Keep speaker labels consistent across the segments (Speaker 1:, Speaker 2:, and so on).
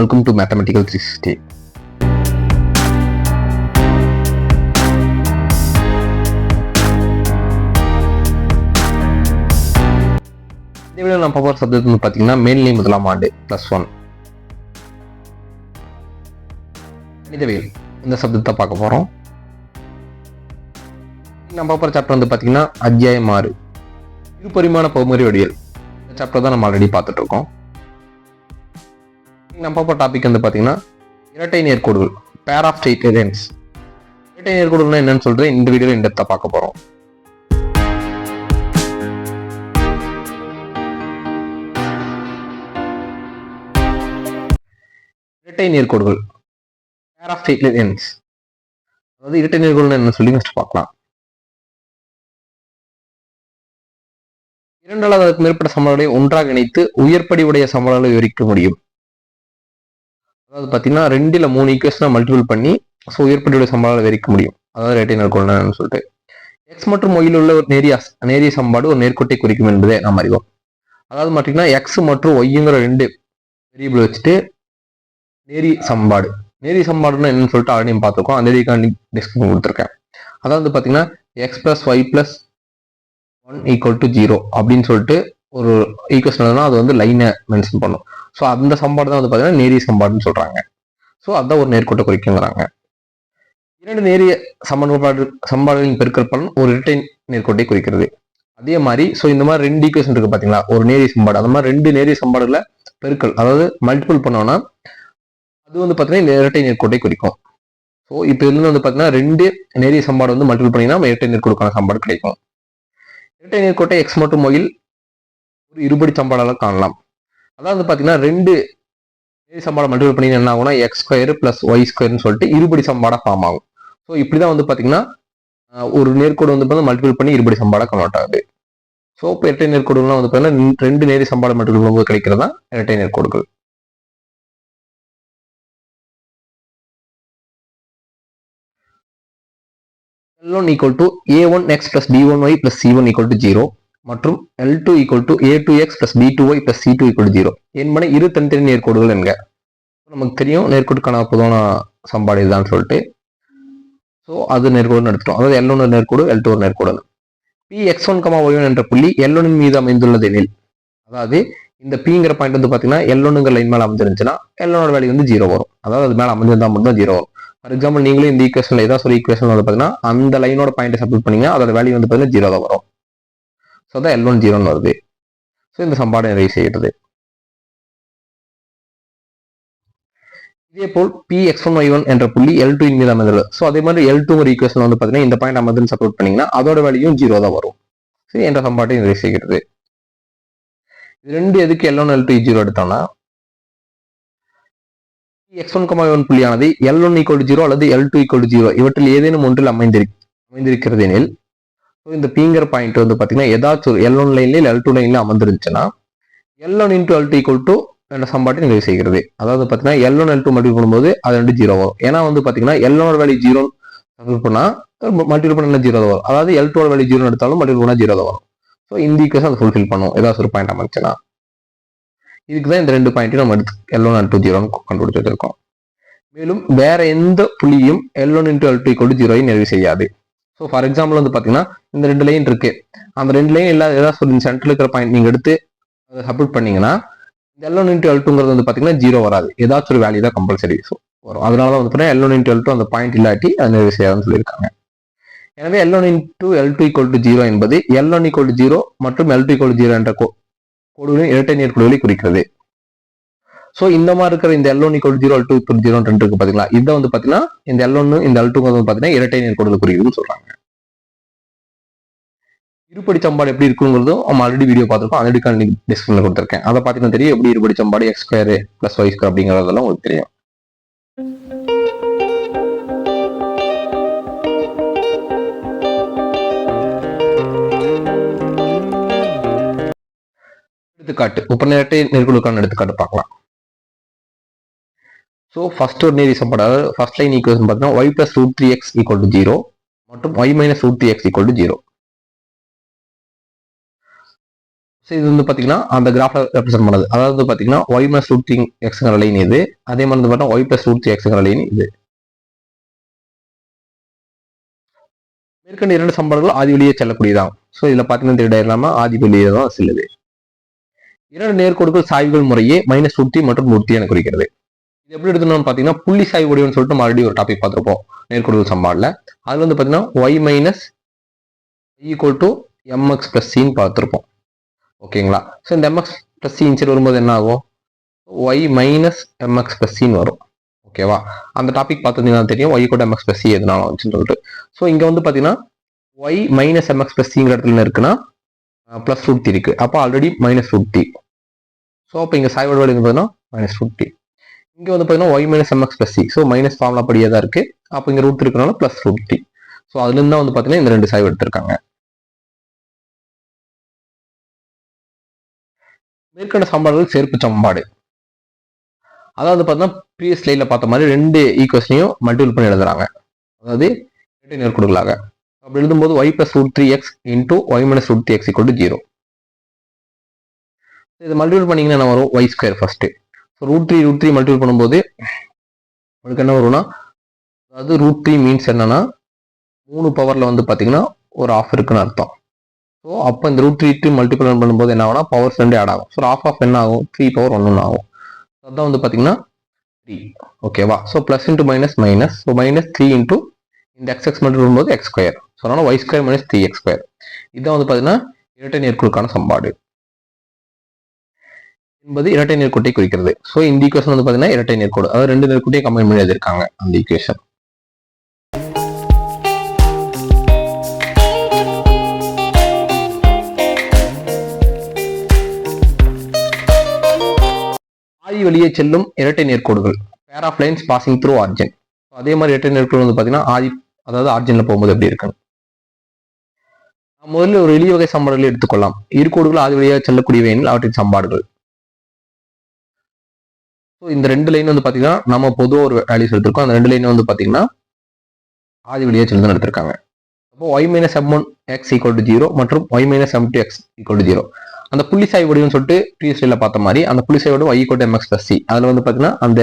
Speaker 1: Hi hello welcome to mathematical three sixty இந்த video நான் பார்க்குற சப்ஜெக்ட் வந்து பார்த்தீங்கன்னா மேல்நிலை முதலாம் ஆண்டு ப்ளஸ் ஒன் கணிதவியல் இந்த சப்ஜெக்ட் தான் பார்க்க போகிறோம் நான் பார்க்குற சாப்டர் வந்து பார்த்தீங்கன்னா அத்தியாயம் ஆறு. இருபரிமாண பகுமறி வடிவியல். இந்த சாப்டர் தான் நம்ம ஆல்ரெடி பார்த்துட்டு இருக்கோம். நம்ம பார்ப்ப டாபிக் வந்து பார்த்தீங்கன்னா இரட்டை நேர்கோடுகள் பேர் ஆஃப் ஸ்ட்ரெயிட் லைன்ஸ் இரட்டை நேர்கோடுகள்னா என்னன்னு சொல்லிட்டு இந்த வீடியோவில் இந்த பார்க்க போகிறோம் இரட்டை நேர்கோடுகள் பேர் ஆஃப் ஸ்டேட் லைன்ஸ் அதாவது இரட்டை நேர்கோடுகள் என்ன சொல்லி ஃபஸ்ட் பார்க்கலாம். இரண்டு அல்லது அதற்கு மேற்பட்ட சமன்பாடுகளை ஒன்றாக இணைத்து உயர்படி உடைய சமன்பாடுகளை விவரிக்க முடியும். அதாவது பார்த்தீங்கன்னா ரெண்டில் மூணு ஈக்குவேஷனாக மல்டிபிள் பண்ணி ஸோ உயர்படியுடைய சம்பாடால் விவரிக்க முடியும். அதாவது ரேட்டை நேர்கொள்ளணும்னு சொல்லிட்டு. எக்ஸ் மற்றும் ஒயில் உள்ள ஒரு நேரிய நேரிய சம்பாடு ஒரு நேர்கோட்டை குறிக்கும் என்பதை நாம் அறிவோம். அதாவது பார்த்தீங்கன்னா எக்ஸ் மற்றும் ஒய்ங்கிற ரெண்டு வேரியபிள் வச்சுட்டு நேரி சம்பாடு. நேரி சம்பாடுன்னா என்னன்னு சொல்லிட்டு ஆல்ரெடி பார்த்துருக்கோம். அந்த இதுக்கான டிஸ்கிரிப்ஷன் கொடுத்துருக்கேன். அதாவது பார்த்தீங்கன்னா X plus Y plus one equal to zero அப்படின்னு சொல்லிட்டு ஒரு ஈக்குவேஷன் அது வந்து லைனை மென்ஷன் பண்ணும். ஸோ அந்த சம்பாடு தான் வந்து பார்த்தீங்கன்னா நேரிய சம்பாடுன்னு சொல்கிறாங்க ஸோ அதுதான் ஒரு நேர்கோட்டை குறிக்குங்கிறாங்க. இரண்டு நேரிய சமன்பாடு சம்பாடுகளின் பெருக்கல் பலன் ஒரு இரட்டை நேர்கோட்டை குறிக்கிறது. அதே மாதிரி ஸோ இந்த மாதிரி ரெண்டு ஈக்குவேஷன் இருக்கு பார்த்தீங்களா ஒரு நேரிய சம்பாடு. அந்த மாதிரி ரெண்டு நேரிய சம்பாடுகளை பெருக்கல் அதாவது மல்டிபிள் பண்ணோம்னா அது வந்து பார்த்தீங்கன்னா இந்த இரட்டை நேர்கோட்டை குறிக்கும். ஸோ இப்போ இருந்து வந்து பார்த்தீங்கன்னா ரெண்டு நேரிய சம்பாடு வந்து மல்டிபிள் பண்ணிங்கன்னா இரட்டை நேர்கோடுக்கான சம்பாடு கிடைக்கும். இரட்டை நேர்கோட்டை எக்ஸ் மற்றும் மொயில் ஒரு இருபடி சம்பளம் காணலாம். அதாவது பார்த்தீங்கன்னா ரெண்டு நேரி சம்பாடை மல்டிபிள் பண்ணி என்ன ஆகும்னா எக்ஸ் ஸ்கொயர் பிளஸ் ஒய் ஸ்கொயர்னு சொல்லிட்டு இருபடி சம்பாடா ஃபார்ம் ஆகும். ஸோ இப்படி தான் வந்து பார்த்தீங்கன்னா ஒரு நேர்கோடு வந்து பார்த்தீங்கன்னா மல்டிபிள் பண்ணி இருபடி சம்பாடா கன்வெர்ட் ஆகுது. ஸோ இப்போ இரட்டை நேர்கோடுகள்லாம் வந்து பார்த்தீங்கன்னா ரெண்டு நேரி சம்பாடம் மல்டிபிள் பண்ணும்போது கிடைக்கிறது? தான் இரட்டை நேர்கோடுகள். L one equal to A one X plus D one Y plus C one equal to zero மற்றும் L two equal to A two X plus B two Y plus C two equal zero என்பன இரு தனித்தனி நேர்கோடுகள் என்க. நமக்கு தெரியும் நேர்கோடுக்கான பொதுவான சம்பாடு இதுதான் சொல்லிட்டு. ஸோ அது நேர்கோடுன்னு எடுத்துட்டோம். அதாவது எல் ஒன்று நேர்கோடு எல் டூ ஒரு நேர்கோடு P X one comma Y one என்ற புள்ளி எல் ஒன்னின் மீது அமைந்துள்ளது எனில். அதாவது இந்த பிங்கிற பாயிண்ட் வந்து பார்த்தீங்கன்னா எல் ஒன்னுங்கிற லைன் மேலே அமைஞ்சிருந்துச்சுன்னா எல் ஒன்னோட வேல்யூ வந்து ஜீரோ வரும். அதாவது அது மேலே அமைஞ்சிருந்தா மட்டும் தான் ஜீரோ வரும். ஃபார் எக்ஸாம்பிள் நீங்களும் இந்த ஈக்குவேஷனில் ஏதாவது ஒரு ஈக்குவேஷன் வந்து பார்த்தீங்கன்னா அந்த லைனோட பாயிண்ட் சப்மிட் பண்ணீங்க அதோட வேல்யூ வந்து பார்த்தீங்கன்னா ஜீரோ தான் வரும். ஸோ தான் எல் ஒன் ஜீரோன்னு வருது. ஸோ இந்த சம்பாடு நிறைவு செய்கிறது இதே போல் P X one Y one என்ற புள்ளி எல் டூ மீது அமைந்துள்ளது. ஸோ அதே மாதிரி எல் டூ ஒரு ஈக்குவேஷன் வந்து பார்த்தீங்கன்னா இந்த பாயிண்ட் அமைதுன்னு சப்போர்ட் பண்ணீங்கன்னா அதோட வேல்யூயும் ஜீரோ தான் வரும். சரி என்ற சம்பாட்டையும் நிறைவு செய்கிறது. இது ரெண்டு எதுக்கு L one L two zero எடுத்தோம்னா எக்ஸ் ஒன் கமா ஒன் புள்ளியானது எல் ஒன் ஈக்குவல் ஜீரோ அல்லது எல் டூ ஈக்குவல் ஜீரோ இவற்றில் ஏதேனும் ஒன்றில் அமைந்திரு அமைந்திருக்கிறது எனில் இந்த பீங்கர் பாயிண்ட் வந்து பார்த்தீங்கன்னா ஏதாச்சும் ஒரு எல் ஒன் லைன்ல எல் டூ லைன்ல அமர்ந்துருந்துச்சுன்னா L one into L two equal to ரெண்டு சம்பாட்டி நிறைவு செய்கிறது. அதாவது பார்த்தீங்கன்னா L one L two multiple பண்ணும்போது அது ரெண்டு ஜீரோ வரும். ஏன்னா வந்து பார்த்தீங்கன்னா L one value zero multiple பண்ணால் மல்டிபிள் பண்ணால் ஜீரோ வரும்? அதாவது எல் டூ வேல்யூ ஜீரோ எடுத்தாலும் மல்டிபிள் பண்ணால் ஜீரோ வரும். ஸோ இந்த ஈக்குவேஷன் அதை ஃபுல்ஃபில் பண்ணும். ஏதாச்சும் ஒரு பாயிண்ட் அமைச்சுன்னா இதுக்கு தான் இந்த ரெண்டு பாயிண்ட்டையும் நம்ம எடுத்து எல் ஒன் எல் டூ ஜீரோன்னு கண்டுபிடிச்சு வச்சிருக்கோம் மேலும் வேற எந்த புள்ளியும் L one into L two equal ஜீரோவை நிறைவு செய்யாது. ஸோ ஃபார் எக்ஸாம்பிள் வந்து பார்த்தீங்கன்னா இந்த ரெண்டு லைன் இருக்கு. அந்த ரெண்டு லைன் இல்லாத ஏதாவது ஒரு சென்டரில் இருக்கிற பாயிண்ட் நீங்கள் எடுத்து அதை சப்மிட் பண்ணீங்கன்னா இந்த எல் ஒன் எல் டூங்கிறது வந்து பார்த்தீங்கன்னா ஜீரோ வராது. ஏதாச்சும் ஒரு வேல்யூ தான் கம்பல்சரி ஸோ வரும். அதனால தான் வந்து பார்த்தீங்கன்னா L one one L two அந்த பாயிண்ட் இல்லாட்டி அது நிறைவு செய்யாதுன்னு சொல்லியிருக்காங்க. எனவே L one into L two equal to zero என்பது எல் ஒன் ஈக்குவல் ஜீரோ மற்றும் எல் டூ ஈக்குவல் ஜீரோ என்ற கோ- கோடுகளின் இரட்டை நேர்கோடுகளை குறிக்கிறது. ஸோ இந்த மாதிரி இருக்கிற இந்த L one equal zero L two equal zero ரெண்டு இருக்கு பார்த்தீங்களா இதை வந்து பார்த்தீங்கன்னா இந்த எல் ஒன்று இந்த எல் டூங்கிறது பாத்தீங்கன்னா இரட்டை நேர்கோடுகள் குறிக்குதுன்னு சொல்றாங்க. இருபடி சம்பாடு எப்படி இருக்குங்கிறதும் நம்ம ஆல்ரெடி வீடியோ பார்த்துருக்கோம். அதுக்கான லிங்க் டிஸ்கிரிப்ஷனில் கொடுத்துருக்கேன். அதை பார்த்தீங்கன்னா தெரியும் எப்படி இருபடி சம்பாடு X square plus Y square அப்படிங்கிறதெல்லாம் உங்களுக்கு தெரியும். எடுத்துக்காட்டு. முப்பது நேரத்தை நெருக்குழுக்கான எடுத்துக்காட்டு பார்க்கலாம். ஸோ ஃபர்ஸ்ட் ஒரு நேரி சம்பாடு அதாவது ஃபர்ஸ்ட் லைன் ஈக்குவேஷன் பார்த்தீங்கன்னா Y plus root three X equal to zero மற்றும் Y minus root three X equal to zero so இது வந்து பார்த்தீங்கன்னா அந்த கிராஃபில் ரெப்ரசென்ட் பண்ணுது. அதாவது பார்த்தீங்கன்னா ஒய் ப்ளஸ் ரூட் த்ரீ எக்ஸுங்கிற லைன் இது. அதே மாதிரி வந்து பார்த்தீங்கன்னா ஒய் ப்ளஸ் ரூட் த்ரீ எக்ஸுங்கிற லைன் இது. மேற்கண்ட இரண்டு சம்பளங்கள் ஆதி வழியே செல்லக்கூடியதான் ஸோ இதில் பார்த்தீங்கன்னா திருட இல்லாமல் ஆதி வழியே தான் செல்லுது. இரண்டு நேர்கோடுகள் சாய்வுகள் முறையே மைனஸ் ரூட் மற்றும் ரூட் என குறிக்கிறது. இது எப்படி எடுத்துனோம்னு பார்த்தீங்கன்னா புள்ளி சாய்வு வடிவம்னு சொல்லிட்டு மறுபடியும் ஒரு டாபிக் பார்த்துருப்போம். நேர்கோடுகள் சம்பாடில் அதில் வந்து பார்த்தீங்கன்னா Y minus equal to M X plus சின்னு பார்த்துருப்போம். ஓகேங்களா? ஸோ இந்த எம்எக்ஸ் ப்ளஸ் சி இன்சைட் வரும்போது என்ன ஆகும்? Y minus M X plus சின்னு வரும். ஓகேவா? அந்த டாபிக் பார்த்துருந்தீங்கன்னா தெரியும். ஒய் கூட எம்எக்ஸ் ப்ளஸ் சி எதுனாலும் வந்துச்சுன்னு சொல்லிட்டு. ஸோ இங்கே வந்து பார்த்தீங்கன்னா ஒய் மைனஸ் எம்எக்ஸ் ப்ளஸ் சிங்கிற இடத்துல இருக்குன்னா ப்ளஸ் ரூட் த்ரீ இருக்குது அப்போ already minus root three so அப்போ இங்கே சாய்வோட வழி பார்த்தீங்கன்னா மைனஸ் ரூட் த்ரீ இங்கே வந்து பார்த்தீங்கன்னா Y minus M X plus C so minus ஃபார்ம்லாம் படியே தான் இருக்குது அப்போ இங்கே ரூட் இருக்கனால ப்ளஸ் ரூட் த்ரீ ஸோ அதுலேருந்து தான் வந்து பார்த்தீங்கன்னா இந்த ரெண்டு சாய்வு எடுத்திருக்காங்க. மேற்கண்ட சமன்பாடுகள் சேர்ப்பு சமன்பாடு அதாவது பார்த்தீங்கன்னா ப்ரீவியஸ் ஸ்லைடில் பார்த்த மாதிரி ரெண்டு ஈக்குவேஷனையும் மல்டிபிள் பண்ணி எழுதுறாங்க. அதாவது இரட்டை நேர்கொடுகளாக. அப்படி எழுதும்போது Y plus root three X into Y minus root three X இக்கோட்டு zero இதை மல்டிபிள் பண்ணிங்கன்னா என்ன வரும்? Y square first so root three root three multiple பண்ணும்போது உங்களுக்கு என்ன வரும்னா அதாவது ரூட் த்ரீ மீன்ஸ் என்னன்னா மூணு பவரில் வந்து பார்த்தீங்கன்னா ஒரு ஆஃப் இருக்குன்னு அர்த்தம். ஸோ அப்போ இந்த ரூட் த்ரீ த்ரீ மல்டிபிள் பண்ணும்போது என்ன ஆகும்னா பவர்ஸ் ரெண்டு ஆட் ஆகும். ஸோ ஆஃப் ஆஃப் என்ன ஆகும் த்ரீ பவர் ஒன்று ஆகும். அதுதான் வந்து பார்த்தீங்கன்னா த்ரீ ஓகேவா so plus into minus minus so minus three into இந்த எக்ஸ் எக்ஸ் மட்டும் வரும்போது எக்ஸ் ஸ்கொயர் ஸோ அதனால் Y square minus three X square இதுதான் வந்து பார்த்தீங்கன்னா இரட்டை நேர்க்குழுக்கான சம்பாடு என்பது இரட்டை நேர்கோட்டை குறிக்கிறது. ஸோ இந்த ஈக்குவேஷன் வந்து பார்த்தீங்கன்னா இரட்டை நேர்கோடு அதாவது ரெண்டு நேர்கோட்டையும் கம்பைன் பண்ணி எழுதியிருக்காங்க அந்த ஈக்குவேஷன் ஆதி வழியே செல்லும் இரட்டை நேர்கோடுகள். Pair of lines passing through origin அதே மாதிரி இரட்டை நேர்கோடு வந்து பார்த்தீங்கன்னா ஆதி அதாவது ஆர்ஜினில் போகும்போது எப்படி இருக்கு நாம் முதல்ல ஒரு எளிய வகை சம்பாடுகளை எடுத்துக்கொள்ளலாம். இருக்கோடுகள் ஆதி வழியாக செல்லக்கூடியவை எனில் அவற்றின் சம்பாடுகள் ஸோ இந்த ரெண்டு லைன் வந்து பார்த்தீங்கன்னா நம்ம பொதுவாக ஒரு வேல்யூஸ் எடுத்திருக்கோம். அந்த ரெண்டு லைன் வந்து பார்த்தீங்கன்னா ஆதி வழியாக செல்லுன்னு எடுத்திருக்காங்க. Y minus M one X equal to zero மற்றும் Y minus M two X equal to zero அந்த புள்ளி சாய் வடிவம்னு சொல்லிட்டு ப்ரீவியஸ்ல பார்த்த மாதிரி அந்த புள்ளி சாய் வடிவம் ஒய் கோட் எம்எக்ஸ் பிளஸ் சி அதில் வந்து பார்த்தீங்கன்னா அந்த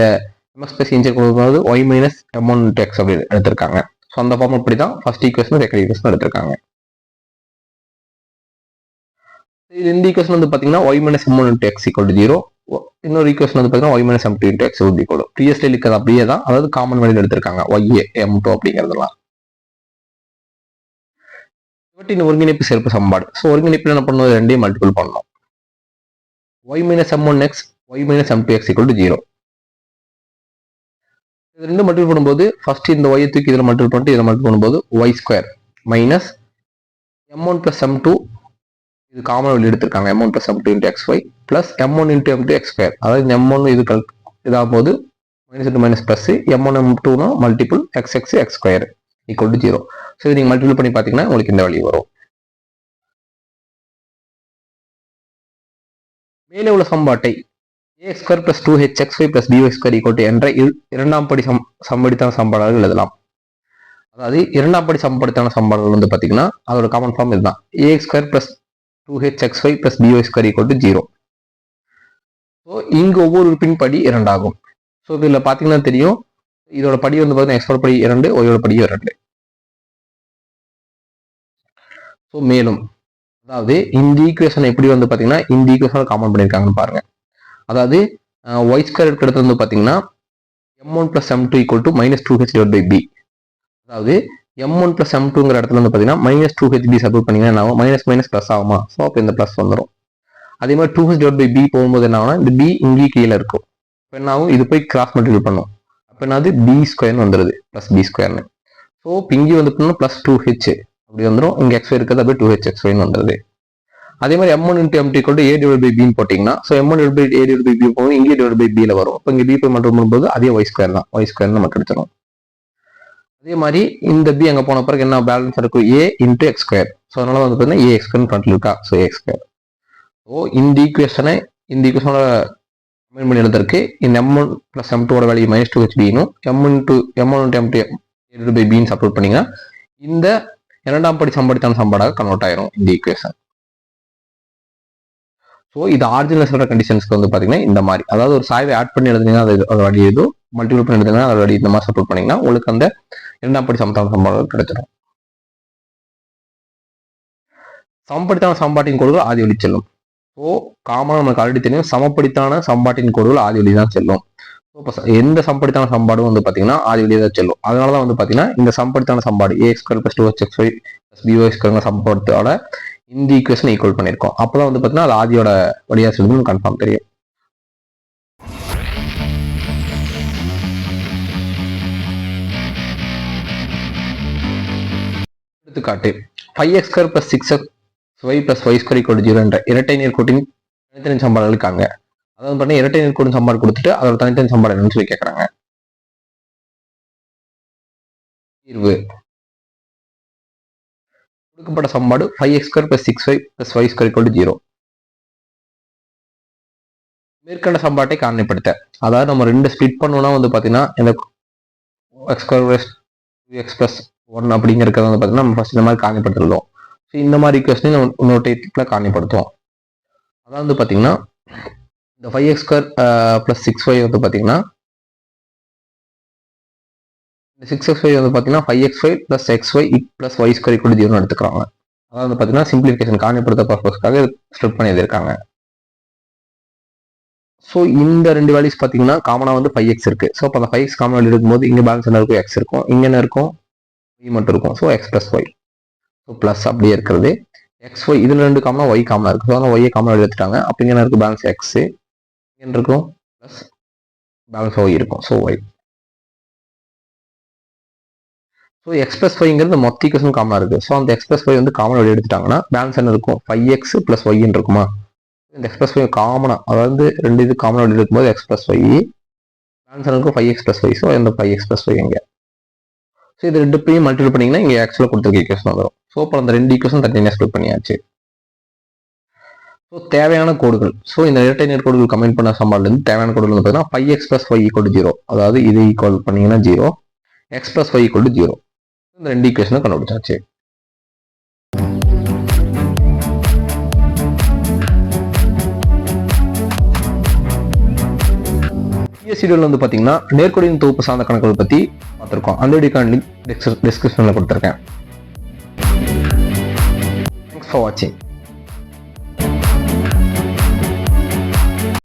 Speaker 1: எம்எக்ஸ் பிளஸ் இன்ஜெக்ட் கொடுக்கும்போது Y minus M one two X அப்படி எடுத்திருக்காங்க. ஸோ அந்த ஃபார்ம் அப்படி தான் ஃபர்ஸ்ட் ஈக்குவேஷன் செகண்ட் ஈக்குவேஷன் எடுத்திருக்காங்க. இது இந்த ஈக்குவேஷன் வந்து பார்த்தீங்கன்னா Y minus M one into X equal to zero இன்னொரு ஈக்குவேஷன் வந்து பார்த்தீங்கன்னா Y minus M two into X would equal ப்ரீவியஸ்ல இருக்கிறது அப்படியே தான் அதாவது காமன் வேல்யூ எடுத்திருக்காங்க. ஒய் எம் டூ அப்படிங்கிறதுலாம் இவற்றின் ஒருங்கிணைப்பு சேர்ப்பு சமன்பாடு. ஸோ ஒருங்கிணைப்பில் என்ன பண்ணுவோம் ரெண்டையும் மல்டிபிள் பண்ணணும். Y minus M one X Y minus M two X equal to zero இது ரெண்டு மல்டிபிள் பண்ணும்போது ஃபர்ஸ்ட் இந்த ஒய் தூக்கி இதில் மல்டிபிள் பண்ணிட்டு இதில் மல்டிபிள் பண்ணும்போது Y square minus M one plus M two இது காமன் வெளியே எடுத்திருக்காங்க. M one plus M two into X Y plus M one into M two X square அதாவது எம் ஒன் இது கல் இதாகும் போது minus into minus plus M one M டூனா multiple X X X square equal to zero so இது நீங்கள் multiple பண்ணி பார்த்தீங்கன்னா உங்களுக்கு இந்த வழி வரும். மேலே உள்ள சம்பாட்டை A square plus two H X five plus B Y square equal என்ற இரண்டாம் படி சம் சம்படித்தான சம்பாடுகள் எழுதலாம். அதாவது இரண்டாம் படி சம்படித்தான சம்பாடுகள் வந்து பார்த்தீங்கன்னா அதோட காமன் ஃபார்ம் இதுதான். A square plus two H X five plus B Y square equal to zero so இங்கு ஒவ்வொரு உறுப்பின் படி இரண்டாகும். ஸோ இதில் பார்த்தீங்கன்னா தெரியும் இதோட படி வந்து பார்த்தீங்கன்னா எக்ஸ்போர்ட் படி இரண்டு ஒயோட படி இரண்டு. ஸோ மேலும் அதாவது இந்த ஈக்குவேஷன் எப்படி வந்து பார்த்தீங்கன்னா இந்த ஈக்குவேஷன் காமன் பண்ணியிருக்காங்கன்னு பாருங்க. அதாவது ஒய் ஸ்கொயர் எடுக்கிறது வந்து பார்த்தீங்கன்னா M one plus M two equal to minus two H divide by B அதாவது எம் ஒன் பிளஸ் எம் டூங்கிற இடத்துல வந்து பார்த்தீங்கன்னா minus two H B support பண்ணிங்கன்னா என்ன ஆகும்? மைனஸ் மைனஸ் ப்ளஸ் ஆகுமா? ஸோ அப்போ இந்த ப்ளஸ் வந்துடும் அதே மாதிரி two H divide by B போகும்போது என்ன ஆகும்னா இந்த பி இங்கே கீழே இருக்கும். இப்போ என்ன ஆகும்? இது போய் கிராஸ் மல்டிபிள் பண்ணும். அப்போ என்னது பி ஸ்கொயர்னு வந்துடுது ப்ளஸ் பி ஸ்கொயர்னு ஸோ பிங்கி இங்கே வந்து பார்த்தீங்கன்னா ப்ளஸ் டூ ஹெச் அப்படி வந்துடும் இங்கே எக்ஸ் இருக்கிறது அப்படியே டூ ஹெச் எக்ஸ் ஒய்னு வந்துடுது அதே மாதிரி எம் ஒன் இன்ட்டு எம்டி கொண்டு ஏ டிவைட் பை பின்னு போட்டிங்கன்னா so M one divide by A divide by B போகும். இங்கே டிவைட் பை பியில் வரும். இப்போ இங்கே பி போய் மட்டும் பண்ணும்போது அதே ஒய் ஸ்கொயர் தான். ஒய் ஸ்கொயர் நமக்கு எடுத்துரும். அதே மாதிரி இந்த பி அங்கே போன பிறகு என்ன பேலன்ஸ் இருக்கும்? A into x square so அதனால வந்து பார்த்தீங்கன்னா ஏ எக்ஸ் ஸ்கொயர் ஃப்ரண்ட்ல இருக்கா? ஸோ எக்ஸ் ஸ்கொயர் ஸோ இந்த ஈக்குவேஷனை இந்த ஈக்குவேஷனோட கம்பைன் பண்ணி எழுதுறதுக்கு இந்த எம் ஒன் ப்ளஸ் எம் டூட value minus two H பினும் m one two m one m two a by pin support பண்ணீங்கன்னா இந்த இரண்டாம் படி சம்படித்தான சம்பாடாக கன்வெர்ட் ஆயிரும் இந்த ஈக்குவேஷன் ஸோ இது ஆரிஜினல் சொல்ற கண்டிஷன்ஸ்க்கு வந்து பார்த்தீங்கன்னா இந்த மாதிரி. அதாவது ஒரு சாய்வை ஆட் பண்ணி எழுதுனீங்கன்னா அது அது வழி எதுவும் மல்டிபிள் பண்ணி எழுதுனீங்கன்னா அது வழி இந்த மாதிரி சப்போர்ட் பண்ணீங்கன்னா உங்களுக்கு அந்த இரண்டாம் படி சமத்தான சம்பாடு கிடைச்சிடும் சம்படித்தான சம்பாட்டின் கோடுகள் ஆதி வழி செல்லும். ஸோ காமனாக நமக்கு ஆல்ரெடி தெரியும். சமப்படித்தான சம்பாட்டின் கோடுகள் ஆதி வழி தான் செல்லும். ஸோ இப்போ எந்த சம்படித்தான சம்பாடும் வந்து பார்த்தீங்கன்னா ஆதி வழியாக தான் செல்லும். அதனால தான் வந்து பார்த்தீங்கன்னா இந்த சம்படித்தான சம்பாடு a square plus two x y plus b square சம்பளத்தோட இந்த ஈக்குவேஷன் ஈக்குவல் பண்ணியிருக்கோம். அப்பதான் வந்து பார்த்தீங்கன்னா அது ஆதியோட வழியாக செல்லும்னு கன்ஃபார்ம் தெரியும். எடுத்துக்காட்டு five x square plus six x y plus y square equal zero என்ற இரட்டை நேர்கோட்டின் தனித்தனி சம்பாடு இருக்காங்க. அதாவது பார்த்தீங்கன்னா இரட்டை நேர்கோட்டின் சம்பாடு கொடுத்துட்டு அதோட தனித்தனி சம்பாடு என்னன்னு சொல்லி கேட்குறாங்க தீர்வு. கொடுக்கப்பட்ட சம்பாடு five x square plus six y plus y square equal zero மேற்கண்ட சம்பாட்டை காரணிப்படுத்த. அதாவது நம்ம ரெண்டு ஸ்பிட் பண்ணோம்னா வந்து பார்த்தீங்கன்னா இந்த x square plus x plus one அப்படிங்கிறத வந்து பார்த்தீங்கன்னா நம்ம ஃபஸ்ட் இந்த மாதிரி காரணிப்படுத்திருந்தோம். ஸோ இந்த மாதிரி கொஸ்டின் இன்னொரு டைப்பில் காரணிப்படுத்துவோம் அதாவது வந்து பார்த்தீங்கன்னா இந்த five x square plus six y வந்து பார்த்தீங்கன்னா இந்த சிக்ஸ் எக்ஸ் ஃபைவ் வந்து பார்த்தீங்கன்னா five x y plus x y plus y square கூட ஜீரோன்னு எடுத்துக்கிறாங்க. அதாவது வந்து பார்த்தீங்கன்னா சிம்பிளிஃபிகேஷன் காரணிப்படுத்த பர்பஸ்க்காக ஸ்ட்ரிப் பண்ணி எழுதியிருக்காங்க. ஸோ இந்த ரெண்டு வேல்யூஸ் பார்த்தீங்கன்னா காமனாக வந்து ஃபைவ் எக்ஸ் இருக்குது ஸோ அப்போ அந்த ஃபைவ் எக்ஸ் காமன் வேல்யூ இருக்கும்போது இங்கே பேலன்ஸ் என்ன இருக்கும்? எக்ஸ் இருக்கும். இங்கே என்ன இருக்கும்? ஒய் மட்டும் இருக்கும். So x plus y plus அப்படியே இருக்கிறது. எக்ஸ் ஒய் இதில் ரெண்டு காமனாக ஒய் காமனாக இருக்குது ஸோ அதனால் ஒய்யை காமனாக எடுத்துட்டாங்க. அப்போ இங்கே என்ன இருக்குது பேலன்ஸ் எக்ஸு இங்கே இருக்கும்? ப்ளஸ் பேலன்ஸ் ஒய் இருக்கும். So y so x plus ஒய்ங்கிறது மொத்த ஈக்குவேஷன் காமனாக இருக்குது ஸோ அந்த எக்ஸ் ப்ளஸ் ஒய் வந்து காமன் எடுத்துட்டாங்கன்னா பேலன்ஸ் என்ன இருக்கும்? ஃபைவ் எக்ஸ் ப்ளஸ் ஒய்ன்னு இருக்குமா? இந்த எக்ஸ் ப்ளஸ் ஒய் காமனாக அதாவது ரெண்டு இது காமனாக எடுக்கும்போது எக்ஸ் ப்ளஸ் ஒய் பேலன்ஸ் என்ன இருக்கும்? Five x plus y so இந்த ஃபைவ் எக்ஸ் ப்ளஸ் ஒய் இங்கே. ஸோ இது ரெண்டு பையும் மல்டிபிள் பண்ணிங்கன்னா இங்கே ஆக்சுவலாக கொடுத்துருக்க ஈக்குவேஷன் வந்துடும் ஸோ அப்புறம் அந்த ரெண்டு ஈக்குவேஷன் தனியாக ஸ்பிளிட் பண்ணியாச்சு. ஸோ தேவையான கோடுகள். ஸோ இந்த இரட்டை நேர் கோடுகள் கமெண்ட் பண்ண சம்பாலேருந்து தேவையான கோடுகள் பார்த்தீங்கன்னா five x plus five equal zero அதாவது இது ஈக்குவல் பண்ணீங்கன்னா zero x plus five equal zero இந்த ரெண்டு ஈக்குவேஷனை கண்டுபிடிச்சாச்சு. சிடியூல் வந்து பார்த்தீங்கன்னா நேர்கொடியின் தொகுப்பு சார்ந்த கணக்குகள் பற்றி பார்த்துருக்கோம் அந்த வீடியோக்கான லிங்க் டிஸ்கிரிப்ஷனில் கொடுத்துருக்கேன். forte.